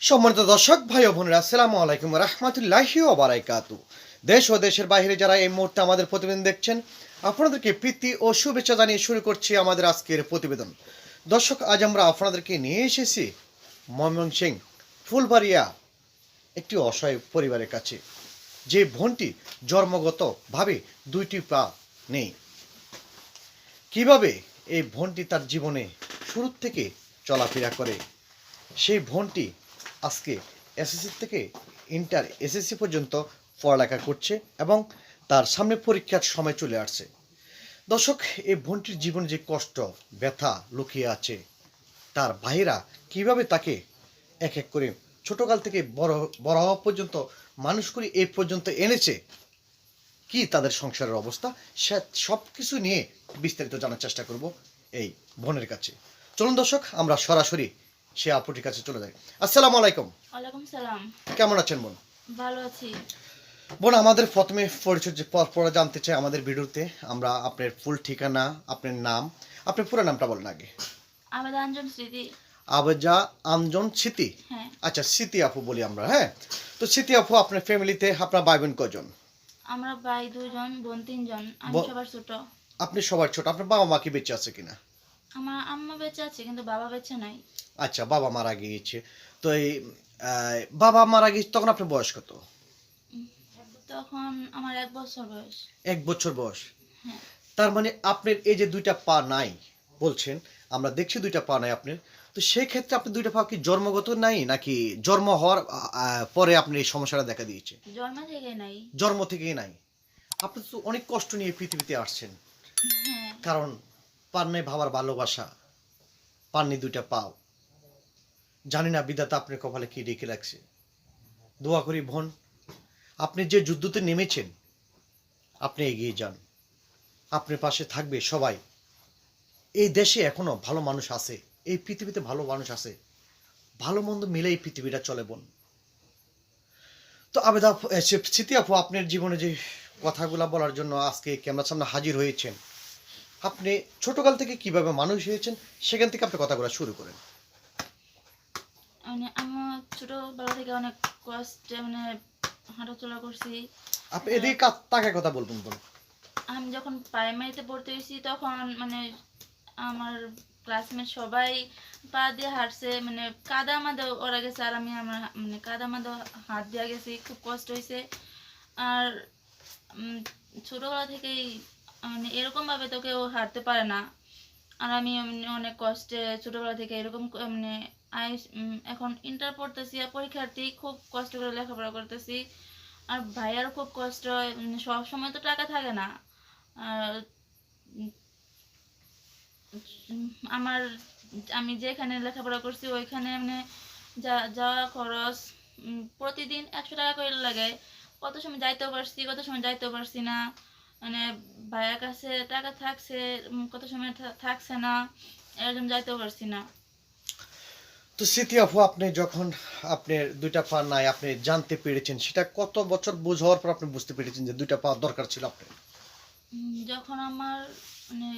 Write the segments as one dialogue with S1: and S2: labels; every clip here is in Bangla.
S1: সম্মানিত দর্শক, ভাই ও বোনেরা, আসসালামু আলাইকুম রহমতুল্লাহি ওবারাকাতু দেশ ও দেশের বাইরে যারা এই মুহূর্তে আমাদের প্রতিবেদন দেখছেন, আপনাদেরকে প্রীতি ও শুভেচ্ছা জানিয়ে শুরু করছি আমাদের আজকের প্রতিবেদন। দর্শক, আজ আমরা আপনাদেরকে নিয়ে এসেছি ময়মনসিং, ফুলবাড়িয়া, একটি অসহায় পরিবারের কাছে। যে বোনটি জন্মগতভাবে দুইটি পা নেই। কীভাবে এই বোনটি তার জীবনে শুরু থেকে চলাফেরা করে? সেই বোনটি আজকে এসএসসি থেকে ইন্টার এসএসসি পর্যন্ত পড়ালেখা করছে এবং তার সামনে পরীক্ষার সময় চলে আসছে। দর্শক এই বোনটির জীবনে যে কষ্ট, ব্যথা লুকিয়ে আছে, তার ভাইরা কীভাবে তাকে এক এক করে ছোটকাল থেকে বড় বড় হওয়া পর্যন্ত, মানুষ করে এই পর্যন্ত এনেছে, কি তাদের সংসারের অবস্থা, সে সব কিছু নিয়ে বিস্তারিত জানার চেষ্টা করব এই বোনের কাছে। চলুন দর্শক, আমরা সরাসরি সে আপুটির কাছে চলে যায়। আসসালামু আলাইকুম।
S2: ওয়ালাইকুম সালাম।
S1: কেমন আছেন বোন?
S2: ভালো আছি।
S1: বোন আমাদের প্রথমে পরিচয় যে পর পর জানতে চাই আমাদের ভিডিওতে আমরা আপনার ফুল ঠিকানা আপনার নাম আপনার পুরো নামটা বলেন আগে।
S2: আবেদা আঞ্জন স্মৃতি।
S1: আবেজা আমজন স্মৃতি?
S2: হ্যাঁ।
S1: আচ্ছা স্মৃতি আপু বলি আমরা হ্যাঁ? তো স্মৃতি আপু আপনার ফ্যামিলিতে আপনার ভাই বোন কজন
S2: আমরা ভাই দুজন বোন তিনজন আমি সবার ছোট।
S1: আপনি সবার ছোট আপনার বাবা মা কি বেঁচে আছে কিনা?
S2: আমার আম্মা বেঁচে আছে কিন্তু বাবা বেঁচে নাই।
S1: আচ্ছা বাবা মারা গিয়েছে। তো এই বাবা মারা গিয়েছে তখন আপনার বয়স কত?
S2: তখন আমার এক বছর বয়স।
S1: এক বছর বয়স।
S2: হ্যাঁ।
S1: তার মানে আপনার এই যে দুইটা পা নাই বলছেন আমরা দেখছি দুইটা পা নাই আপনার। তো সেই ক্ষেত্রে আপনি দুইটা পা কি জন্মগত নাই নাকি জন্ম হওয়ার পরে আপনি এই সমস্যাটা দেখা দিয়েছে?
S2: জন্ম থেকে নাই।
S1: জন্ম থেকেই নাই। আপনি তো অনেক কষ্ট নিয়ে পৃথিবীতে আসছেন।
S2: হ্যাঁ।
S1: কারণ নেই ভাবার ভালোবাসা, পাননি দুইটা পাও। জানি না বিধাতা আপনার কপালে কি রেখে রাখছে। দোয়া করি বোন, আপনি যে যুদ্ধতে নেমেছেন, আপনি এগিয়ে যান। আপনার পাশে থাকবে সবাই। এই দেশে এখনও ভালো মানুষ আছে, এই পৃথিবীতে ভালো মানুষ আছে। ভালো মন্দ মিলে এই পৃথিবীটা চলে বোন। তো আবেদা স্মৃতি আপু, আপনার জীবনে যে কথাগুলা বলার জন্য আজকে ক্যামেরার সামনে হাজির হয়েছেন আপনি ছোটকাল থেকে কীভাবে মানুষ হয়েছেন সেখান থেকে আপনি কথা বলা শুরু করেন।
S2: মানে আমার ছোটবেলা থেকে অনেক কষ্টে মানে হাঁটাচলা করছি।
S1: আপনি এদিকে কা- তাকে কথা বলবেন বলুন।
S2: আমি যখন প্রাইমারিতে পড়তে হয়েছি তখন মানে আমার ক্লাসমেট সবাই পা দিয়ে হাঁটছে মানে কাদা মাদা ওরা গেছে আর আমি আমার মানে কাদা মাদা হাত দিয়ে গেছি খুব কষ্ট হয়েছে আর ছোটবেলা থেকেই মানে এরকমভাবে তো কেউ হারতে পারে না। আর আমি অনেক কষ্টে ছোটবেলা থেকে এরকম মানে এখন ইন্টার পড়তেছি আর পরীক্ষার্থী খুব কষ্ট করে লেখাপড়া করতেছি। আর ভাইয়ারও খুব কষ্ট হয় সব সময় তো টাকা থাকে না। আর আমার আমি যেখানে লেখাপড়া করছি ওইখানে মানে যা যাওয়া খরচ প্রতিদিন একশো টাকা করে লাগে। কত সময় যাইতেও পারছি, কত সময় যাইতেও পারছি না। মানে ভাইয়ের কাছে টাকা থাকছে কত সময় থাকছে না এর জন্য যাইতেও পারছি না।
S1: তো স্মৃতি আপু আপনি যখন আপনার দুইটা পা নাই আপনি জানতে পেরেছেন সেটা কত বছর বোঝ হওয়ার পর আপনি বুঝতে পেরেছেন যে দুইটা পা দরকার ছিল আপনার?
S2: যখন আমার মানে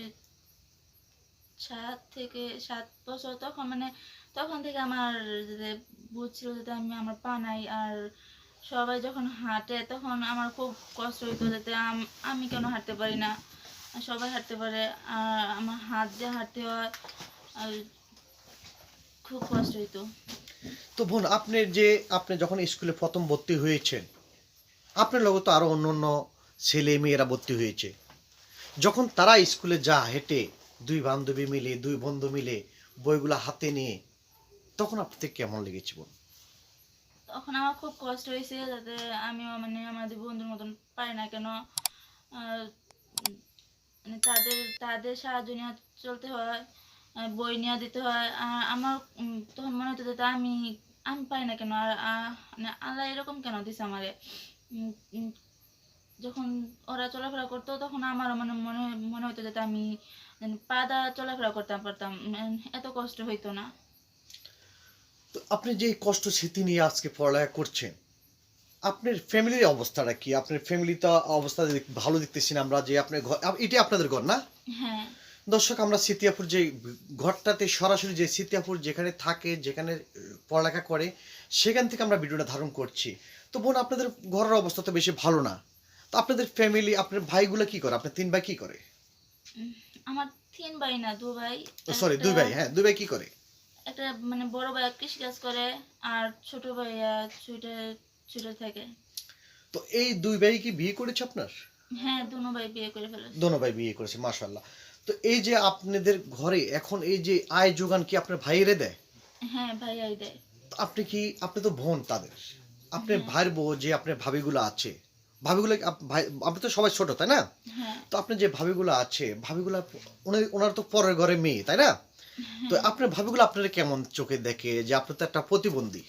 S2: সাত থেকে সাত বছর তখন মানে তখন থেকে আমার যে বুঝছিল যাতে আমি আমার পা নাই আর সবাই যখন হাঁটে তখন আমার খুব কষ্ট হইতো যাতে আমি কেন হাঁটতে পারি না। সবাই হাঁটতে পারে, আর আমার হাত দিয়ে হাঁটতে হয় খুব কষ্ট হইতো।
S1: তো বোন, আপনি যে, আপনি যখন স্কুলে প্রথম ভর্তি হয়েছেন, আপনার লগে তো আরও অন্য অন্য ছেলে মেয়েরা ভর্তি হয়েছে। যখন তারা স্কুলে যা হেঁটে, দুই বান্ধবী মিলে, দুই বন্ধু মিলে বইগুলো হাতে নিয়ে, তখন আপনাদের কেমন লেগেছে বোন?
S2: তখন আমার খুব কষ্ট হয়েছে যাতে আমিও মানে আমাদের বন্ধুর মতন পারি না কেন মানে তাদের তাদের সাহায্য নিয়ে চলতে হয় বই নিয়ে দিতে হয় আমার তখন মনে হতো যাতে আমি আমি পাই না কেন, আর মানে আল্লাহ এরকম কেন দিছে আমারে? যখন ওরা চলাফেরা করতো তখন আমারও মানে মনে মনে হতো যাতে আমি মানে পা দা চলাফেরা করতাম, পারতাম এত কষ্ট হইতো না।
S1: তো আপনি যে কষ্ট স্মৃতি নিয়ে আজকে পড়ালেখা করছেন আপনার ফ্যামিলির অবস্থাটা কি? আপনার ফ্যামিলি তো অবস্থা ভালো দেখতেছি না আমরা যে আপনার ঘর এটি আপনাদের ঘর না?
S2: হ্যাঁ।
S1: দর্শক আমরা সিতিয়াপুর যে ঘরটাতে সরাসরি যে সিতিয়াপুর যেখানে থাকে যেখানে পড়ালেখা করে সেখান থেকে আমরা ভিডিওটা ধারণ করছি। তো বোন আপনাদের ঘরের অবস্থা তো বেশি ভালো না। তো আপনাদের ফ্যামিলি আপনার ভাইগুলো কি করে? আপনার তিন ভাই কি করে?
S2: আমার তিন ভাই না দু ভাই
S1: সরি দুই ভাই হ্যাঁ দুই ভাই কি করে?
S2: একটা মানে বড় ভাই কৃষি কাজ করে আর ছোট ভাই ছুটে ছুটে থাকে।
S1: তো এই দুই ভাই কি বিয়ে করেছে আপনার?
S2: হ্যাঁ দুনো ভাই বিয়ে করে ফেলেছে।
S1: দোনো ভাই বিয়ে করেছে মাশাল্লাহ তো এই যে আপনাদের ঘরে এখন এই যে আয় যোগান কি আপনার ভাইয়েরে দেয়?
S2: হ্যাঁ ভাই আই দেয়
S1: আপনি কি আপনি তো বোন তাদের। আপনি ভাইয়ের বউ যে আপনার ভাবিগুলো আছে ভাবিগুলো ভাই আপনি তো সবাই ছোট তাই না?
S2: হ্যাঁ।
S1: তো আপনার যে ভাবিগুলো আছে ভাবিগুলো ওনার ওনার তো পরের ঘরে মেয়ে তাই না? তো আপনার ভাবিগুলো আপনারা কেমন চোখে দেখে? যে আপনার তো একটা প্রতিবন্ধী।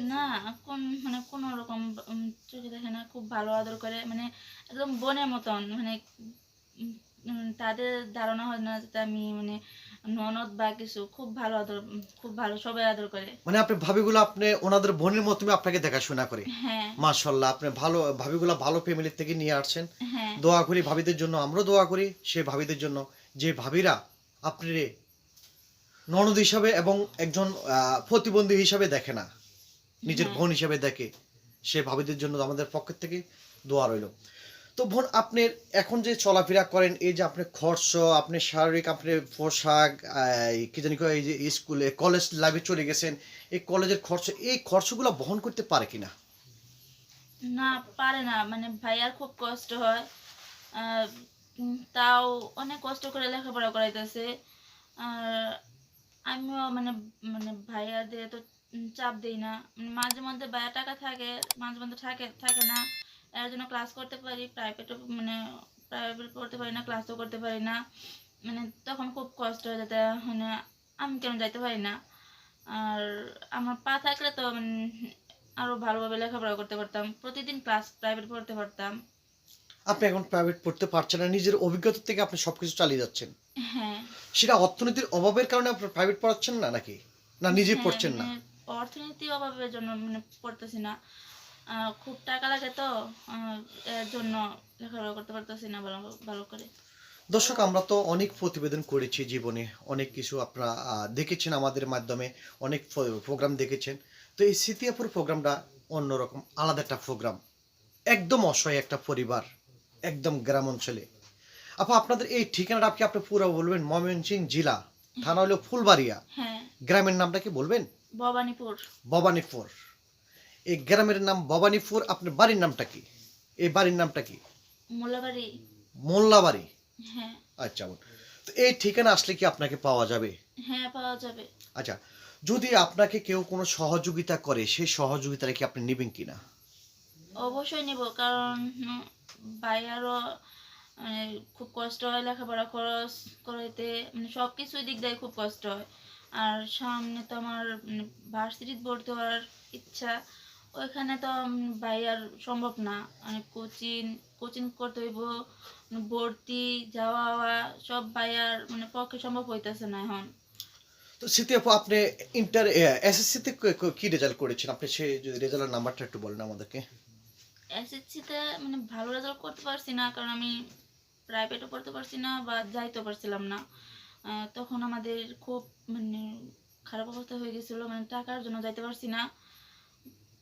S2: না কোন মানে কোনো রকম চোখে দেখে না খুব ভালো আদর করে মানে একদম বোনের মতন মানে তাদের ধারণা হয় না যে আমি মানে ননদ বা কিছু খুব ভালো আদর খুব ভালো সবাই আদর করে।
S1: মানে আপনার ভাবিগুলো আপনি ওনাদের বোনের মতন আপনাকে দেখাশোনা করে।
S2: হ্যাঁ।
S1: আপনি ভালো ভাবিগুলো ভালো ফ্যামিলি থেকে নিয়ে আসছেন।
S2: হ্যাঁ।
S1: দোয়া করি ভাবিদের জন্য আমরাও দোয়া করি সে ভাবিদের জন্য। যে ভাবিরা আপনার ননদ হিসাবে এবং একজন প্রতিবন্ধী হিসাবে দেখে না। নিজের। বোন হিসাবে দেখে। সে ভাবিদের জন্য আমাদের পক্ষের থেকে দোয়া রইল। তো বোন আপনি এখন যে চলাফেরা করেন এই যে আপনি খরচ আপনি শারীরিক আপনি পোশাক এই কি জানি কয়, এই যে স্কুলে কলেজ লাইফে চলে গেছেন এই কলেজের খরচ এই খরচগুলো বহন করতে পারে কিনা?
S2: না পারে না। মানে ভাইয়ার খুব কষ্ট হয়। তাও অনেক কষ্ট করে লেখাপড়া করাইতেছে। আর আমিও মানে মানে ভাইয়াদের তো চাপ দিই না। মানে মাঝে মধ্যে ভাইয়া টাকা থাকে, মাঝে মধ্যে থাকে থাকে না। এর জন্য ক্লাস করতে পারি প্রাইভেটও মানে প্রাইভেট পড়তে পারি না ক্লাসও করতে পারি না। মানে তখন খুব কষ্ট হয়ে যেতে মানে আমি কেন যাইতে পারি না? আর আমার পা থাকলে তো মানে আরও ভালোভাবে লেখাপড়া করতে পারতাম। প্রতিদিন ক্লাস প্রাইভেট পড়তে পারতাম।
S1: আপনি এখন প্রাইভেট পড়তে পারছেন না, নিজের অভিজ্ঞতা থেকে আপনি সবকিছু চালিয়ে যাচ্ছেন।
S2: হ্যাঁ।
S1: সেটা অর্থনীতির অভাবের কারণে আপনি প্রাইভেট পড়াচ্ছেন না নাকি? না নিজে
S2: হ্যাঁ,
S1: পড়ছেন না?
S2: মানে অর্থনীতি অভাবের জন্য মানে পড়তেছি না। খুব টাকা লাগে তো এর জন্য লেখাপড়া করতে পারতেছি না ভালো ভালো করে।
S1: দর্শক আমরা তো অনেক প্রতিবেদন করেছি জীবনে অনেক কিছু আপনারা দেখেছেন আমাদের মাধ্যমে অনেক প্রোগ্রাম দেখেছেন। তো এই স্মৃতিয়াপুর প্রোগ্রামটা অন্যরকম আলাদা একটা প্রোগ্রাম একদম অসহায় একটা পরিবার একদম গ্রাম অঞ্চলে। আপা আপনাদের এই ঠিকানাটা আপনি আপনি পুরো বলবেন ময়মনসিং জেলা। থানা হলো ফুলবাড়িয়া।
S2: হ্যাঁ।
S1: গ্রামের নামটা কি বলবেন?
S2: ভবানীপুর।
S1: ভবানীপুর। এই গ্রামের নাম ভবানীপুর আপনার বাড়ির নামটা কি? এই বাড়ির নামটা কি?
S2: মোলাবাড়ি
S1: মোল্লাবাড়ি।
S2: হ্যাঁ।
S1: আচ্ছা। তো এই ঠিকানা আসলে কি আপনাকে পাওয়া যাবে?
S2: হ্যাঁ পাওয়া যাবে।
S1: আচ্ছা যদি আপনাকে কেউ কোনো সহযোগিতা করে সেই সহযোগিতাটা কি আপনি নেবেন কিনা?
S2: অবশ্যই নেব কারণ ভাইয়ারও মানে খুব কষ্ট হয় লেখাপড়া খরচ করাইতে মানে সব কিছুই দিক দিয়ে খুব কষ্ট হয়। আর সামনে তো আমার ভার্সিটিতে ভর্তি হওয়ার ইচ্ছা ওইখানে তো উম, ভাইয়ার সম্ভব না। মানে কোচিং কোচিং করতে হইব মানে ভর্তি যাওয়া আওয়া সব ভাইয়ার মানে পক্ষে সম্ভব হইতেছে না এখন।
S1: তো স্মৃতি আপু আপনি ইন্টার এসএসসিতে কি রেজাল্ট করেছেন? আপনি সেই রেজাল্টের নাম্বারটা একটু বলেন আমাদেরকে।
S2: এসএসসিতে মানে ভালো রেজাল্ট করতে পারছি না কারণ আমি প্রাইভেটও পড়তে পারছি না বা যাইতে পারছিলাম না। তখন আমাদের খুব মানে খারাপ অবস্থা হয়ে গেছিল মানে টাকার জন্য যাইতে পারছি না।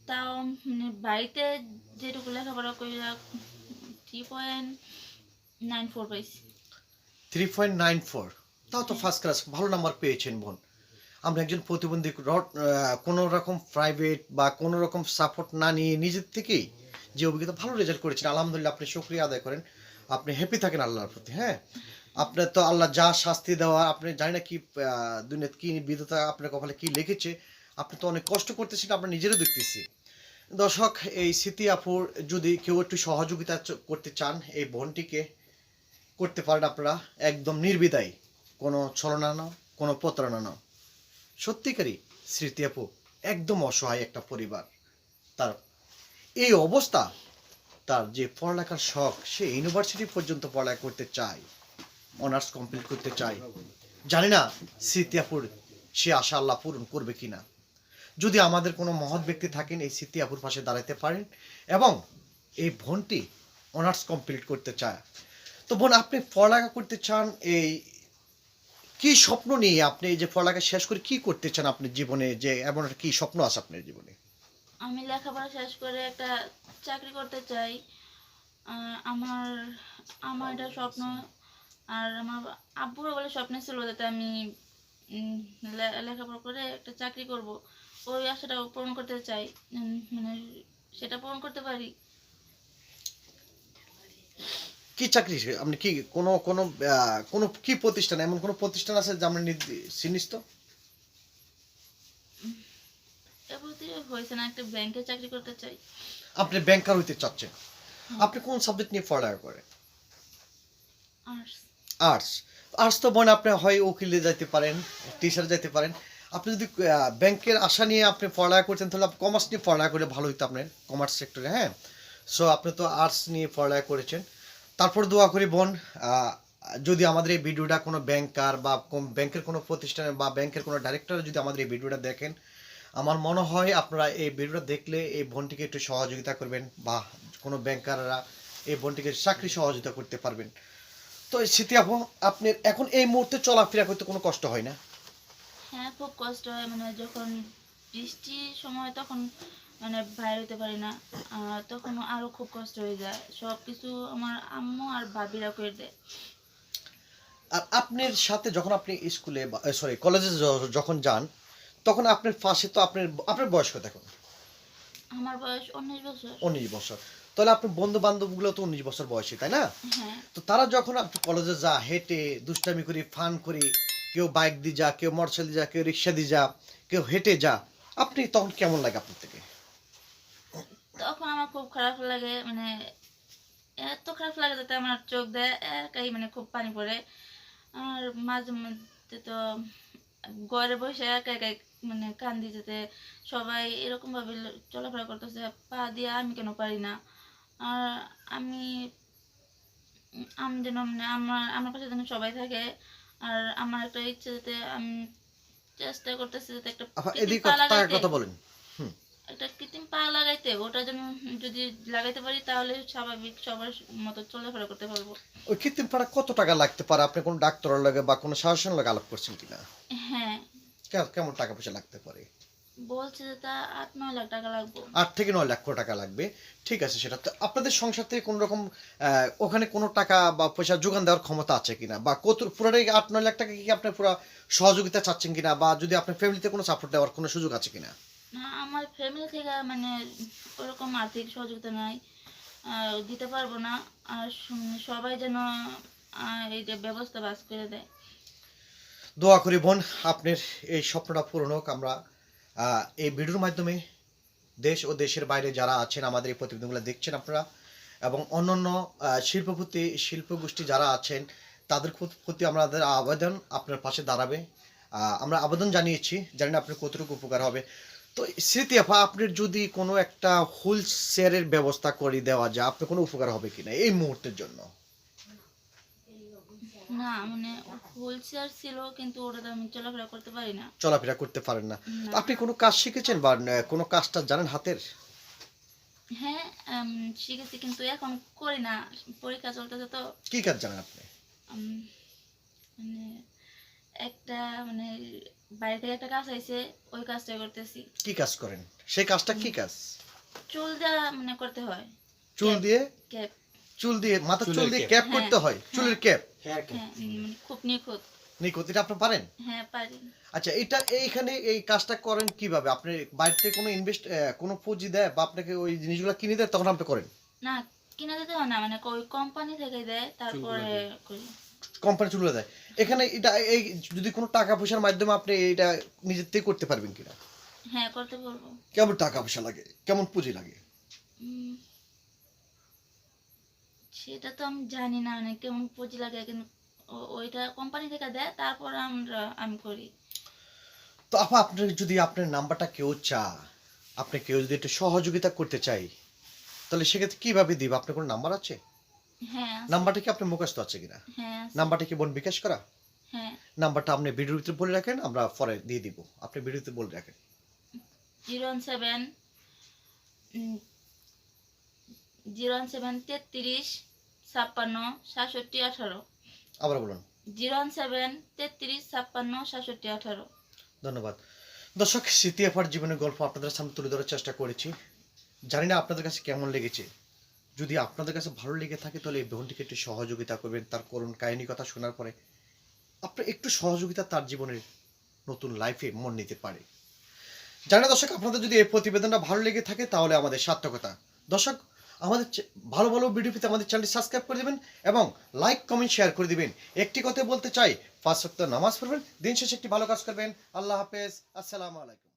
S2: তাও মানে বাড়িতে যেটুকু লেখাপড়া করি থ্রি পয়েন্ট নাইন ফোর পাইছি।
S1: থ্রি পয়েন্ট নাইন ফোর তাও তো ফার্স্ট ক্লাস ভালো নাম্বার পেয়েছেন বোন। আমরা একজন প্রতিবন্ধী কোনো রকম প্রাইভেট বা কোনো রকম সাপোর্ট না নিয়ে নিজের থেকেই যে অভিজ্ঞতা, ভালো রেজাল্ট করেছেন। আলহামদুলিল্লাহ, আপনি শুক্রিয়া আদায় করেন। আপনি হ্যাপি থাকেন আল্লাহর প্রতি হ্যাঁ? আপনার তো আল্লাহ যা শাস্তি দেওয়া আপনি জানি না কি আহ, দুনিয়াতে কি বিধতা আপনার কপালে কি লিখেছে আপনি তো অনেক কষ্ট করতেছেন আমরা নিজেরও দেখতেছি। দর্শক এই স্মৃতি আপুর যদি কেউ একটু সহযোগিতা করতে চান এই বোনটিকে করতে পারেন আপনারা একদম নির্বিদায়ী। কোনো ছলনা না কোনো প্রতারণা না সত্যিকারই স্মৃতি আপু একদম অসহায় একটা পরিবার। তার এই অবস্থা তার যে পড়ালেখার শখ, সে ইউনিভার্সিটি পর্যন্ত পড়ালেখা করতে চায় অনার্স কমপ্লিট করতে চায়। জানি না স্মৃতি আপুর সে আশা আল্লাহ পূরণ করবে কিনা। যদি আমাদের কোনো মহৎ ব্যক্তি থাকেন, এই স্মৃতি আপুর পাশে দাঁড়াতে পারেন এবং এই বোনটি অনার্স কমপ্লিট করতে চায়। তো বোন, আপনি পড়ালেখা করতে চান, এই কি স্বপ্ন নিয়ে আপনি এই যে পড়ালেখা শেষ করে কি করতে চান আপনার জীবনে? যে এমন কি স্বপ্ন আছে আপনার জীবনে?
S2: আমি লেখাপড়া শেষ করে একটা চাকরি করতে চাই। আমার আমার এটা স্বপ্ন, আর আমার আব্বুরও বলে স্বপ্ন ছিল যাতে আমি লেখাপড়া করে একটা চাকরি করব। ওই আশাটা পূরণ করতে চাই। মানে সেটা পূরণ করতে পারি।
S1: কি চাকরি আপনি কি কোনো কোনো কোনো কি প্রতিষ্ঠান? এমন কোনো প্রতিষ্ঠান আছে যে আমরা চিনিস তো?
S2: এবারে হয়েছে না একটা ব্যাংকে চাকরি করতে চাই।
S1: আপনি ব্যাংকার হইতে চাচ্ছেন। আপনি কোন সাবজেক্ট নিয়ে পড়ালেখা করেন?
S2: আর
S1: আর্টস আর্টস তো বোন আপনি হয় উকিলে যাইতে পারেন টিচার যাইতে পারেন। আপনি যদি ব্যাংকের আশা নিয়ে আপনি পড়ালেখা করতেন তাহলে আপনি কমার্স নিয়ে পড়ালেখা করলে ভালো হতো আপনার কমার্স সেক্টরে হ্যাঁ? সো আপনি তো আর্টস নিয়ে পড়ালেখা করেছেন। তারপর দোয়া করি বোন আহ, যদি আমাদের এই ভিডিওটা কোনো ব্যাংকার বা কোন- ব্যাংকের কোনো প্রতিষ্ঠানে বা ব্যাংকের কোনো ডাইরেক্টর যদি আমাদের এই ভিডিওটা দেখেন আমার মনে হয় আপনারা এই ভিডিওটা দেখলে এই বোনটিকে একটু সহযোগিতা করবেন বা কোনো ব্যাংকাররা এই বোনটিকে চাকরি সহযোগিতা করতে পারবেন। তো স্মৃতি আপু আপনার এখন এই মুহূর্তে চলাফেরা করতে কোনো কষ্ট হয় না?
S2: হ্যাঁ খুব কষ্ট হয়। মানে যখন বৃষ্টির সময় তখন মানে বাইরে হতে পারি না। তখন আরও খুব কষ্ট হয়ে যায়। সব কিছু আমার আম্মু আর ভাবিরা করে দেয়।
S1: আর আপনার সাথে যখন আপনি স্কুলে সরি কলেজে যখন যান তখন আপনার পাশে তো আপনার আপনার বয়স কত এখন?
S2: আমার বয়স উনিশ বছর।
S1: উনিশ বছর। তাহলে আপনার বন্ধু বান্ধবগুলো তো উনিশ বছর বয়সী তাই না?
S2: হ্যাঁ।
S1: তো তারা যখন আপনি কলেজে যা হেঁটে দুষ্টামি করি ফান করি কেউ বাইক দিয়ে যা কেউ মোটরসাইকেল দিয়ে যা কেউ রিক্সা দিয়ে যা কেউ হেঁটে যা আপনি তখন কেমন লাগে আপনার থেকে?
S2: তখন আমার খুব খারাপ লাগে মানে এত খারাপ লাগে যাতে আমার চোখ দেয় একাই মানে খুব পানি পড়ে। আর মাঝে মধ্যে তো ঘরে বসে একা একাই মানে কান্দি যেতে সবাই এরকম ভাবে চলাফেরা করতেছে পা দিয়ে আমি কেন পারি না? আর আমি আমি যেন মানে আমার আমার পাশে যেন সবাই থাকে আর আমার একটা ইচ্ছে যাতে আমি চেষ্টা করতেছি যাতে একটা কৃত্রিম পা
S1: কথা
S2: লাগাইতে।
S1: বলেন।
S2: একটা কৃত্রিম পা লাগাইতে ওটা যেন যদি লাগাইতে পারি তাহলে স্বাভাবিক সবার মতো চলাফেরা করতে পারব।
S1: ওই কৃত্রিম পাড়া কত টাকা লাগতে পারে? আপনি কোনো ডাক্তারের লাগে বা কোনো শাসনের লাগে আলাপ করছেন কিনা?
S2: হ্যাঁ
S1: কেমন টাকা পয়সা লাগতে পারে?
S2: বলছে যে তা আট নয় লাখ টাকা লাগবে।
S1: আট থেকে নয় লক্ষ টাকা লাগবে। ঠিক আছে সেটা তো আপনাদের সংসার থেকে কোনো রকম ওখানে কোনো টাকা বা পয়সা যোগান দেওয়ার ক্ষমতা আছে কিনা? বা কত পুরোটাই আট নয় লাখ টাকা কি আপনার পুরো সহযোগিতা চাচ্ছেন কিনা? বা যদি আপনার ফ্যামিলিতে কোনো সাপোর্ট দেওয়ার কোনো সুযোগ আছে কিনা?
S2: না আমার ফ্যামিলি থেকে মানে ওরকম আর্থিক সহযোগিতা নাই। দিতে পারব না। আর সবাই যেন আহ, এইটা ব্যবস্থা বাস করে দেয়।
S1: দোয়া করি বোন, আপনার এই স্বপ্নটা পূরণ হোক। আমরা এই ভিডিওর মাধ্যমে দেশ ও দেশের বাইরে যারা আছেন, আমাদের এই প্রতিবেদনগুলো দেখছেন আপনারা এবং অন্যান্য শিল্পপতি, শিল্পগোষ্ঠী যারা আছেন, তাদের প্রতি- আমাদের আবেদন আপনার পাশে দাঁড়াবে। আমরা আবেদন জানিয়েছি, জানি না আপনার কতটুকু উপকার হবে। তো স্মৃতি আপা আপনার যদি কোনো একটা হুইল ব্যবস্থা করে দেওয়া যায়, আপনার কোনো উপকার হবে কিনা এই মুহূর্তের জন্য?
S2: না মানে ছিল কিন্তু ওটাতে আমি চলাফেরা করতে পারি না।
S1: চলাফেরা করতে পারেন না। আপনি কোনো কাজ শিখেছেন বা কোনো কাজটা জানেন হাতের?
S2: হ্যাঁ শিখেছি কিন্তু এখন করি না। পরীক্ষা চলতেছে তো।
S1: কি কাজ জানেন আপনি?
S2: মানে একটা মানে বাইরে থেকে একটা কাজ আইছে ওই কাজটা করতেছি।
S1: কি কাজ করেন? সেই কাজটা কি কাজ?
S2: চুল দেওয়া মানে করতে হয়।
S1: চুল দিয়ে?
S2: ক্যাপ।
S1: চুল দিয়ে মাথা চুল দিয়ে ক্যাপ।
S2: হ্যাঁ,
S1: করতে হয়। চুলের ক্যাপ?
S3: হ্যাঁ
S2: হ্যাঁ মানে খুব নিখুঁত।
S1: নিখুঁত এটা আপনি পারেন?
S2: হ্যাঁ পারি।
S1: আচ্ছা এটা এইখানে এই কাজটা করেন কীভাবে? আপনি বাইরে থেকে কোনো ইনভেস্ট কোনো পুঁজি দেয় বা আপনাকে ওই জিনিসগুলো কিনে দেয় তখন আপনি করেন?
S2: না কিনে দিতে হয় না মানে ওই কোম্পানি থেকে দেয় তারপরে করি।
S1: কোম্পানি চুলে দেয়। এখানে এটা এই যদি কোনো টাকা পয়সার মাধ্যমে আপনি এটা নিজের থেকে করতে পারবেন কিনা?
S2: হ্যাঁ করতে পারব।
S1: কেমন টাকা পয়সা লাগে? কেমন পুঁজি লাগে?
S2: সেটা তো আমি জানি না অনেক কেমন পুঁজি লাগে কিন্তু ওইটা কোম্পানি থেকে দেয় তারপর আমরা আমি করি।
S1: তো আপা আপনার যদি আপনার নাম্বারটা কেউ চা আপনি কেউ যদি একটু সহযোগিতা করতে চাই তাহলে সেক্ষেত্রে কীভাবে দিব? আপনার কোনো নাম্বার আছে?
S2: হ্যাঁ
S1: নাম্বারটা কি আপনার মুখস্থ আছে কিনা?
S2: হ্যাঁ
S1: নাম্বারটা কি বোন বিকাশ করা?
S2: হ্যাঁ।
S1: নাম্বারটা আপনি ভিডিওর ভিতরে বলে রাখেন আমরা পরে দিয়ে দিব। আপনি ভিডিওতে বলে রাখেন।
S2: Zero one seven zero one seven তেত্রিশ ছাপ্পান্ন সাতষট্টি আঠারো।
S1: আবার বলুন।
S2: জিরো ওয়ান সেভেন তেত্রিশ ছাপ্পান্ন সাতষট্টি আঠারো।
S1: ধন্যবাদ। দর্শক স্মৃতি এফার জীবনের গল্প আপনাদের সামনে তুলে ধরার চেষ্টা করেছি। জানি না আপনাদের কাছে কেমন লেগেছে। যদি আপনাদের কাছে ভালো লেগে থাকে তাহলে এই বোনটিকে একটু সহযোগিতা করবেন। তার করুণ কাহিনী কথা শোনার পরে আপনার একটু সহযোগিতা তার জীবনের নতুন লাইফে মন নিতে পারে। জানি না দর্শক আপনাদের যদি এই প্রতিবেদনটা ভালো লেগে থাকে তাহলে আমাদের সার্থকতা। দর্শক আমাদের ভালো ভালো ভিডিও পেতে আমাদের চ্যানেলটি সাবস্ক্রাইব করে দেবেন এবং লাইক কমেন্ট শেয়ার করে দেবেন। একটি কথা বলতে চাই, পাঁচ সপ্তাহ নামাজ পড়বেন, দিন শেষে একটি ভালো কাজ করবেন। আল্লাহ হাফেজ, আসসালামু আলাইকুম।